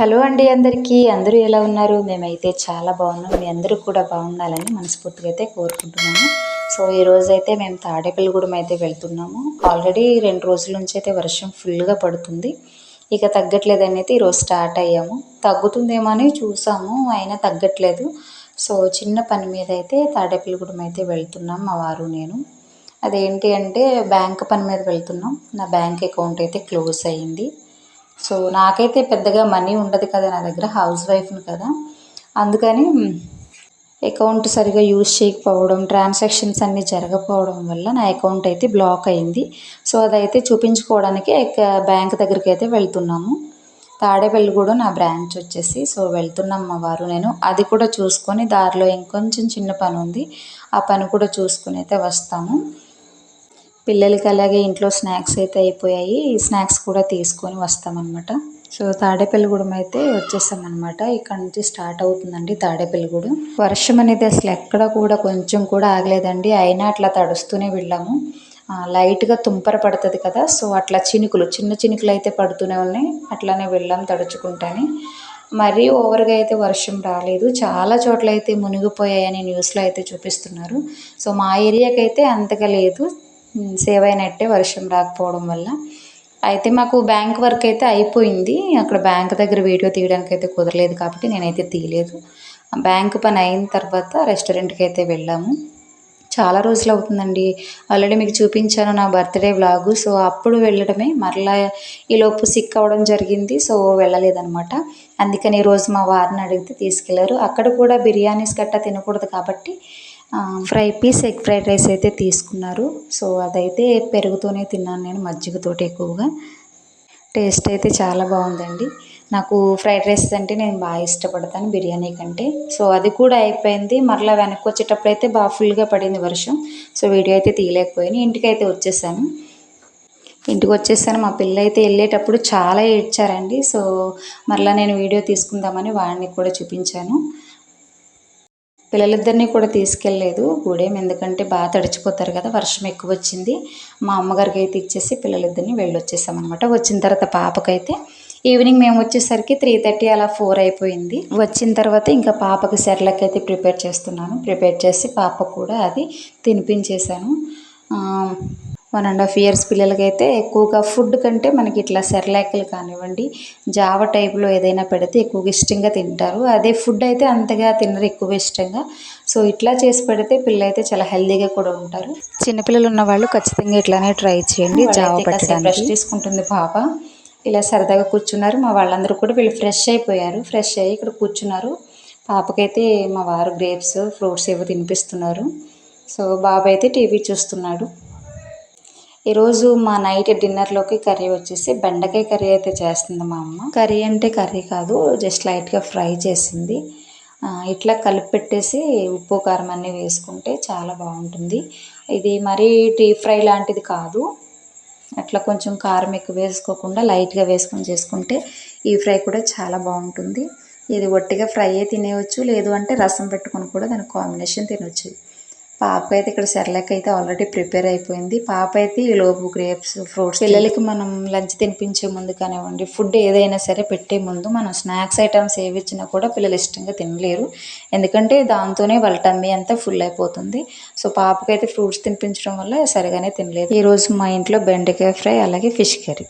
Hello అండి అందరికీ. అందరూ ఎలా ఉన్నారు? మేమైతే చాలా బాగున్నాం. మీ అందరూ కూడా బాగుండాలని మనస్ఫూర్తిగా అయితే కోరుకుంటున్నాము. సో ఈ అయితే మేము తాడేపల్లిగూడెం అయితే వెళ్తున్నాము. ఆల్రెడీ రెండు రోజుల నుంచి అయితే వర్షం ఫుల్గా పడుతుంది. ఇక తగ్గట్లేదని అయితే ఈరోజు స్టార్ట్ అయ్యాము. తగ్గుతుందేమో అని చూసాము అయినా తగ్గట్లేదు. సో చిన్న పని మీద అయితే తాడేపల్లిగూడెం అయితే వెళ్తున్నాం మా వారు నేను. అదేంటి అంటే బ్యాంక్ పని మీద వెళ్తున్నాం. నా బ్యాంక్ అకౌంట్ అయితే క్లోజ్ అయ్యింది సో నాకైతే పెద్దగా మనీ ఉండదు కదా నా దగ్గర హౌస్ వైఫ్ని కదా. అందుకని అకౌంట్ సరిగా యూజ్ చేయకపోవడం ట్రాన్సాక్షన్స్ అన్నీ జరగకపోవడం వల్ల నా అకౌంట్ అయితే బ్లాక్ అయింది. సో అదైతే చూపించుకోవడానికి బ్యాంక్ దగ్గరికి అయితే వెళ్తున్నాము. తాడేపల్లి కూడా నా బ్రాంచ్ వచ్చేసి సో వెళ్తున్నాం మా వారు. నేను అది కూడా చూసుకొని దారిలో ఇంకొంచెం చిన్న పని ఉంది ఆ పని కూడా చూసుకుని అయితే వస్తాము. పిల్లలకి అలాగే ఇంట్లో స్నాక్స్ అయితే అయిపోయాయి. స్నాక్స్ కూడా తీసుకొని వస్తామన్నమాట. సో తాడేపల్లిగూడెం అయితే వచ్చేసామన్నమాట. ఇక్కడ నుంచి స్టార్ట్ అవుతుందండి తాడేపల్లిగూడెం. వర్షం అనేది అసలు ఎక్కడ కూడా కొంచెం కూడా ఆగలేదండి. అయినా అట్లా తడుస్తూనే వెళ్ళాము. లైట్గా తుంపర పడుతుంది కదా సో అట్లా చినుకులు చిన్న చినుకులు అయితే పడుతూనే ఉన్నాయి. అట్లానే వెళ్ళాం తడుచుకుంటానే. మరీ ఓవర్గా అయితే వర్షం రాలేదు. చాలా చోట్ల అయితే మునిగిపోయాయని న్యూస్లో అయితే చూపిస్తున్నారు. సో మా ఏరియాకి అయితే అంతగా లేదు. సేవ్ అయినట్టే వర్షం రాకపోవడం వల్ల. అయితే మాకు బ్యాంక్ వర్క్ అయితే అయిపోయింది. అక్కడ బ్యాంక్ దగ్గర వీడియో తీయడానికి అయితే కుదరలేదు కాబట్టి నేనైతే తీయలేదు. బ్యాంక్ పని అయిన తర్వాత రెస్టారెంట్కి అయితే వెళ్ళాము. చాలా రోజులు అవుతుందండి. ఆల్రెడీ మీకు చూపించాను నా బర్త్డే వ్లాగు. సో అప్పుడు వెళ్ళడమే. మరలా ఈలోపు సిక్ అవ్వడం జరిగింది. సో వెళ్ళలేదనమాట అందుకని ఈరోజు మా వారిని అడిగితే తీసుకెళ్ళారు. అక్కడ కూడా బిర్యానీస్ గట్టా తినకూడదు కాబట్టి fry piece egg fried rice అయితే తీసుకున్నారు. సో అదైతే పెరుగుతోనే తిన్నాను నేను మజ్జిగతోటి ఎక్కువగా. టేస్ట్ అయితే చాలా బాగుందండి. నాకు ఫ్రైడ్ రైస్ అంటే నేను బాగా ఇష్టపడతాను బిర్యానీ కంటే. సో అది కూడా అయిపోయింది. మరలా వెనక్కి వచ్చేటప్పుడు అయితే బాగా ఫుల్గా పడింది వర్షం. సో వీడియో అయితే తీయలేకపోయాను. ఇంటికి అయితే వచ్చేసాను. ఇంటికి వచ్చేసాను. మా పిల్ల అయితే వెళ్ళేటప్పుడు చాలా ఏడ్చారండి. సో మరలా నేను వీడియో తీసుకుందామని వాడిని కూడా చూపించాను. పిల్లలిద్దరినీ కూడా తీసుకెళ్ళలేదు గుడేం. ఎందుకంటే బాగా తడిచిపోతారు కదా వర్షం ఎక్కువ వచ్చింది మా అమ్మగారికి అయితే ఇచ్చేసి పిల్లలిద్దరిని వెళ్ళొచ్చేసాం అనమాట వచ్చిన తర్వాత పాపకైతే ఈవినింగ్ మేము వచ్చేసరికి త్రీ థర్టీ అలా ఫోర్ అయిపోయింది. వచ్చిన తర్వాత ఇంకా పాపకి సెర్లకైతే అయితే ప్రిపేర్ చేస్తున్నాను. ప్రిపేర్ చేసి పాప కూడా అది తినిపించేశాను. వన్ అండ్ హాఫ్ ఇయర్స్ పిల్లలకైతే ఎక్కువగా ఫుడ్ కంటే మనకి ఇట్లా సెర్లాక్లు కానివ్వండి జావ టైప్లో ఏదైనా పెడితే ఎక్కువగా ఇష్టంగా తింటారు. అదే ఫుడ్ అయితే అంతగా తినరు ఎక్కువ ఇష్టంగా. సో ఇట్లా చేసి పెడితే పిల్లలు అయితే చాలా హెల్తీగా కూడా ఉంటారు. చిన్నపిల్లలు ఉన్న వాళ్ళు ఖచ్చితంగా ఇట్లానే ట్రై చేయండి జావ పెట్టడానికి. బ్రష్ తీసుకుంటుంది పాప. ఇలా సరదాగా కూర్చున్నారు మా వాళ్ళందరూ కూడా వీళ్ళు ఫ్రెష్ అయిపోయారు. ఫ్రెష్ అయ్యి ఇక్కడ కూర్చున్నారు. పాపకైతే మా వారు గ్రేప్స్ ఫ్రూట్స్ ఏవో తినిపిస్తున్నారు. సో బాబు అయితే టీవీ చూస్తున్నాడు. ఈరోజు మా నైట్ డిన్నర్లోకి కర్రీ వచ్చేసి బెండకాయ కర్రీ అయితే చేస్తుంది మా అమ్మ. కర్రీ అంటే కర్రీ కాదు జస్ట్ లైట్గా ఫ్రై చేసింది. ఇట్లా కలిపి పెట్టేసి ఉప్పు కారం అన్నీ వేసుకుంటే చాలా బాగుంటుంది. ఇది మరీ డీప్ ఫ్రై లాంటిది కాదు. అట్లా కొంచెం కారం ఎక్కువ వేసుకోకుండా లైట్గా వేసుకొని చేసుకుంటే ఈ ఫ్రై కూడా చాలా బాగుంటుంది. ఇది ఒట్టిగా ఫ్రై తినేయచ్చు లేదు అంటే రసం పెట్టుకొని కూడా దానికి కాంబినేషన్ తినొచ్చు. పాప అయితే ఇక్కడ సెర్లాక్ అయితే ఆల్రెడీ ప్రిపేర్ అయిపోయింది. పాప అయితే ఈ లోపు గ్రేప్స్ ఫ్రూట్స్ పిల్లలకి మనం లంచ్ తినిపించే ముందు కానివ్వండి ఫుడ్ ఏదైనా సరే పెట్టే ముందు మనం స్నాక్స్ ఐటమ్స్ ఏవి ఇచ్చినా కూడా పిల్లలు ఇష్టంగా తినలేరు. ఎందుకంటే దాంతోనే వాళ్ళ టమ్మీ అంతా ఫుల్ అయిపోతుంది. సో పాపకైతే ఫ్రూట్స్ తినిపించడం వల్ల సరిగానే తినలేదు. ఈరోజు మా ఇంట్లో బెండకాయ ఫ్రై అలాగే ఫిష్ కర్రీ.